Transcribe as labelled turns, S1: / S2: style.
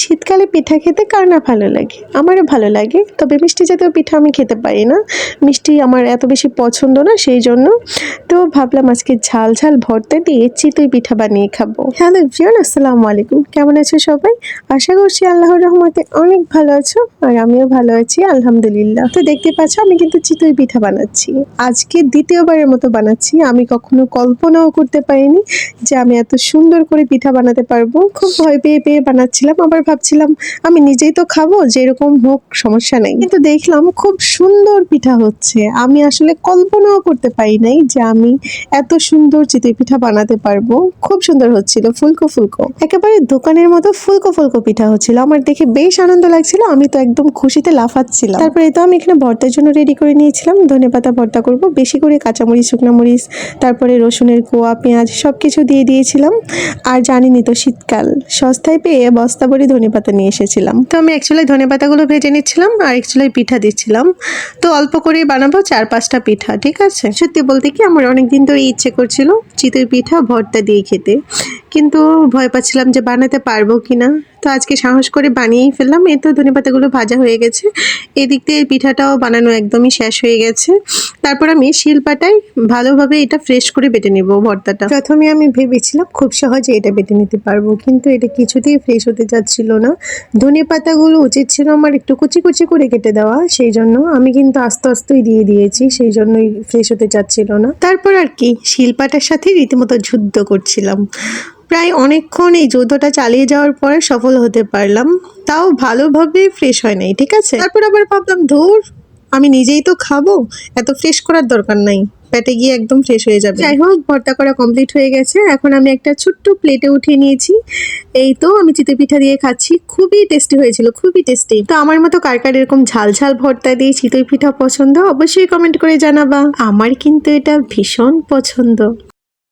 S1: শীতকালে পিঠা খেতে কার না ভালো লাগে? আমারও ভালো লাগে, তবে মিষ্টি জাতীয় পিঠা আমি খেতে পারি না। মিষ্টি আমার এত বেশি পছন্দ না, সেই জন্য। তো ভাবলাম আজকে ঝাল ঝাল ভর্তা দিয়ে চিতই পিঠা বানিয়ে খাব। হ্যালো জিয়ান আসসালামু আলাইকুম। কেমন আছো সবাই? আশা করছি আল্লাহর রহমতে অনেক ভালো আছো, আর আমিও ভালো আছি, আলহামদুলিল্লাহ। তো দেখতে পাচ্ছ, আমি কিন্তু চিতই পিঠা বানাচ্ছি। আজকে দ্বিতীয়বারের মতো বানাচ্ছি, আমি কখনো কল্পনাও করতে পারিনি যে আমি এত সুন্দর করে পিঠা বানাতে পারব। খুব ভয় পেয়ে পেয়ে বানাচ্ছিলাম, আবার ভাবছিলাম, আমি নিজেই তো খাব, যেরকম হোক, সমস্যা নেই। কিন্তু দেখলাম খুব সুন্দর পিঠা হচ্ছে। আমি আসলে কল্পনাও করতে পারি নাই যে আমি এত সুন্দর চিতই পিঠা বানাতে পারব। খুব সুন্দর হচ্ছিল, ফুলকো ফুলকো। একেবারে দোকানের মতো ফুলকো ফুলকো পিঠা হচ্ছিল। আমার দেখে বেশ আনন্দ লাগছিল, আমি তো একদম খুশিতে লাফাচ্ছিলাম। তারপরে তো আমি এখানে ভর্তার জন্য রেডি করে নিয়েছিলাম। ধনে পাতা ভর্তা করব, বেশি করে কাঁচামরিচ, শুকনো মরিচ, তারপরে রসুনের কোয়া, পেঁয়াজ সব কিছু দিয়ে দিয়েছিলাম। আর জানিনি তো শীতকাল। সস্তায় পেয়ে বস্তা ভরে ধনে পাতা নিয়ে এসেছিলাম। তো আমি অ্যাকচুয়ালি ধনে পাতাগুলো ভেজে নিচ্ছিলাম আর অ্যাকচুয়ালি পিঠা দিচ্ছিলাম। তো অল্প করে বানাবো চার পাঁচটা পিঠা, ঠিক আছে? সত্যি বলতে কি আমার অনেক দিন ধরে ইচ্ছে করছিল চিতই পিঠা ভর্তা দিয়ে খেতে। কিন্তু ভয় পাচ্ছিলাম যে বানাতে পারব কি না তো আজকে সাহস করে বানিয়েই ফেললাম। এই তো ধনে পাতাগুলো ভাজা হয়ে গেছে। এদিক দিয়ে পিঠাটাও বানানো একদমই শেষ হয়ে গেছে। তারপর আমি শিলপাটায় ভালোভাবে এটা ফ্রেশ করে বেটে নেব ভর্তাটা। প্রথমে আমি ভেবেছিলাম খুব সহজে এটা বেটে নিতে পারব, কিন্তু এটা কিছুতেই ফ্রেশ হতে যাচ্ছিল না। ধনে পাতাগুলো উচিত ছিল আমার একটু কুচি কুচি করে কেটে দেওয়া, সেই জন্য আমি কিন্তু আস্তে আস্তেই দিয়ে দিয়েছি, সেই জন্যই ফ্রেশ হতে চাচ্ছিল না। তারপর আর কি, শিলপাটার সাথে রীতিমতো যুদ্ধ করছিলাম। প্রায় অনেকক্ষণ এই যুদ্ধটা চালিয়ে যাওয়ার পরে সফল হতে পারলাম। তাও ভালোভাবে ফ্রেশ হয় নাই, ঠিক আছে? তারপর আবার ভাবলাম, ধুর, আমি নিজেই তো খাব, এত ফ্রেশ করার দরকার নাই। পেটে গিয়ে একদম ফ্রেশ হয়ে যাবে। যাই হোক, ভর্তা করা কমপ্লিট হয়ে গেছে। এখন আমি একটা ছোট্ট প্লেটে উঠিয়ে নিয়েছি। এই তো, আমি চিতই পিঠা দিয়ে খাচ্ছি। খুবই টেস্টি হয়েছিল, খুবই টেস্টি তো আমার মতো কার কার এরকম ঝাল ঝাল ভর্তা দিয়ে চিতই পিঠা পছন্দ, অবশ্যই কমেন্ট করে জানাবা। আমার কিন্তু এটা ভীষণ পছন্দ।